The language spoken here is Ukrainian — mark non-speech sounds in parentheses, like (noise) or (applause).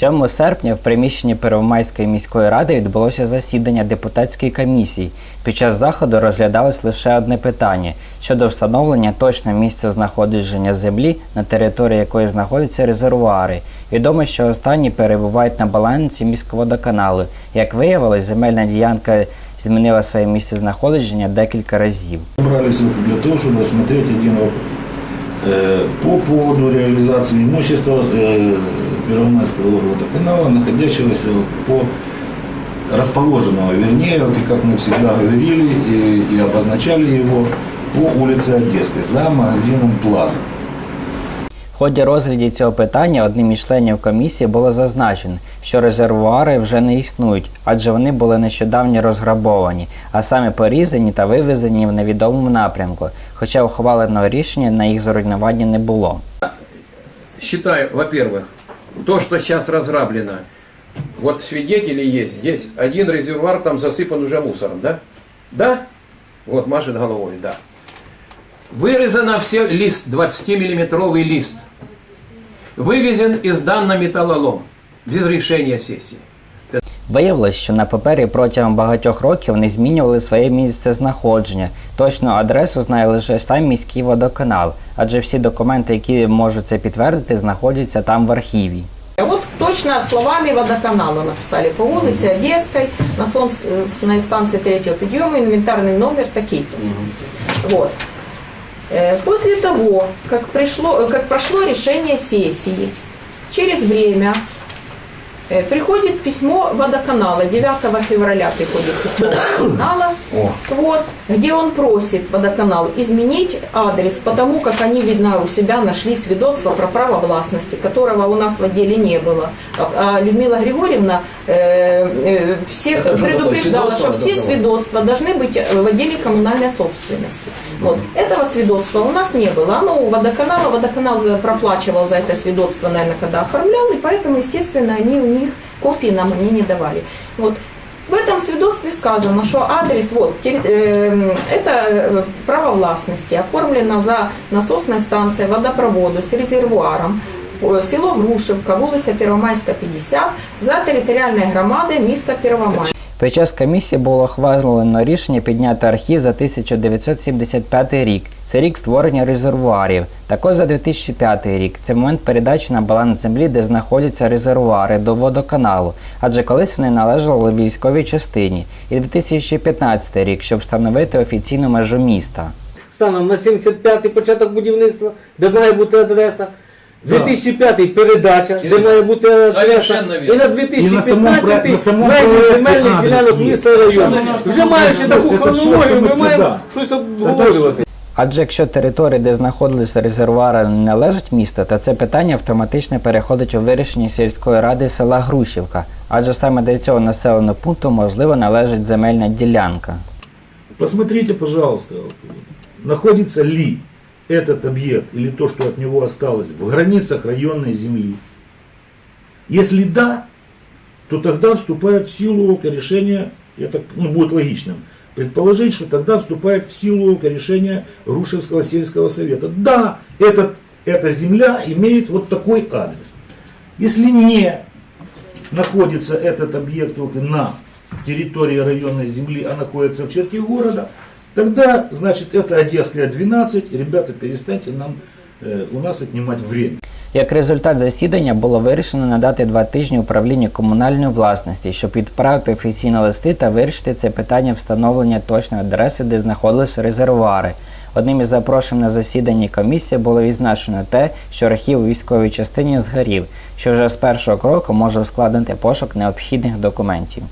7 серпня в приміщенні Первомайської міської ради відбулося засідання депутатської комісії. Під час заходу розглядалось лише одне питання щодо встановлення точного місця знаходження землі, на території якої знаходяться резервуари. Відомо, що останні перебувають на балансі міськводоканалу. Як виявилось, земельна ділянка змінила своє місце знаходження декілька разів. Собрались вот для того, чтобы рассмотреть один вопрос. Э, По поводу реализации имущества э, Первомайского водоканала, находящегося по расположенного, вернее, вот и как мы всегда говорили и, и обозначали его, по улице Одесской, за магазином Плаза. В ході розгляді цього питання одним із членів комісії було зазначено, що резервуари вже не існують, адже вони були нещодавно розграбовані, а саме порізані та вивезені в невідомому напрямку, хоча ухваленого рішення на їх зруйнування не було. считаю, во-первых, то, что сейчас разграблено, вот свидетели есть, здесь один резервуар там засыпан уже мусором, да? Да? Вот машет головой, да. Вырезано все лист, 20-миллиметровый лист. Вывезен из дан на металлолом, без решения сессии. Виявилось, що на папері протягом багатьох років не змінювали своє місце знаходження. Точну адресу знає лише сам міський водоканал, адже всі документи, які можуть це підтвердити, знаходяться там в архіві. А Вот точно словами водоканала написали по улице Одесской, насосной станции третьего подъема, инвентарный номер такие-то. Вот. Э, После того, как, пришло, как прошло решение сессии, через время э, приходит письмо водоканала, 9 февраля приходит письмо водоканала, (coughs) вот, где он просит водоканал изменить адрес, потому как они, видно, у себя нашли свидетельство про право властности, которого у нас в отделе не было. А- А Людмила Григорьевна э, э, всех Это предупреждала, что все свидетельства должны быть э, в отделе коммунальной собственности. Вот. Этого свидетельства у нас не было. Оно у водоканала, водоканал проплачивал за это свидетельство, наверное, когда оформлял, и поэтому, естественно, они у них копии нам они не давали. Вот. В этом свидетельстве сказано, что адрес, вот, терри- э, это э, право властности, оформлено за насосной станцией водопроводу с резервуаром, э, село Грушевка, вулиця Первомайська, 50, за територіальної громади міста Первомай. Під час комісії було ухвалено рішення підняти архів за 1975 рік. Це рік створення резервуарів. Також за 2005 рік це момент передачі на баланс землі, де знаходяться резервуари до водоканалу, адже колись вони належали військовій частині. І 2015 рік, щоб встановити офіційну межу міста. станом на 75-й початок будівництва, де має бути адреса. 2005-й передача, де має бути адреса. совершенно вірно. І на І на самому 2015-й на самому межі проекті земельних адрес ділянок є. міста району. Вже маючи таку Це все, хронологію, що ми ми маємо щось обговорювати. Адже якщо територія, де знаходилися резервуари, не належить місту, то це питання автоматично переходить у вирішення сільської ради села Грушівка, адже саме до цього населеного пункту можливо належить земельна ділянка. Посмотрите, пожалуйста, находится ли этот объект или то, что от него осталось, в границах районной земли. Если да, то тогда вступает в силу решение, это ну, будет логичным, предположить, что тогда вступает в силу решение Рушевского сельского совета. Да, этот, эта земля имеет вот такой адрес. Если не находится этот объект на территории районной земли, а находится в черте города, тогда, значит, это Одесская 12, ребята, перестаньте нам э, у нас отнимать время. Як результат засідання було вирішено надати два тижні управлінню комунальної власності, щоб відправити офіційні листи та вирішити це питання встановлення точної адреси, де знаходилися резервуари. Одним із запрошень на засіданні комісії було відзначено те, що архів у військовій частині згорів, що вже з першого кроку може ускладнити пошук необхідних документів.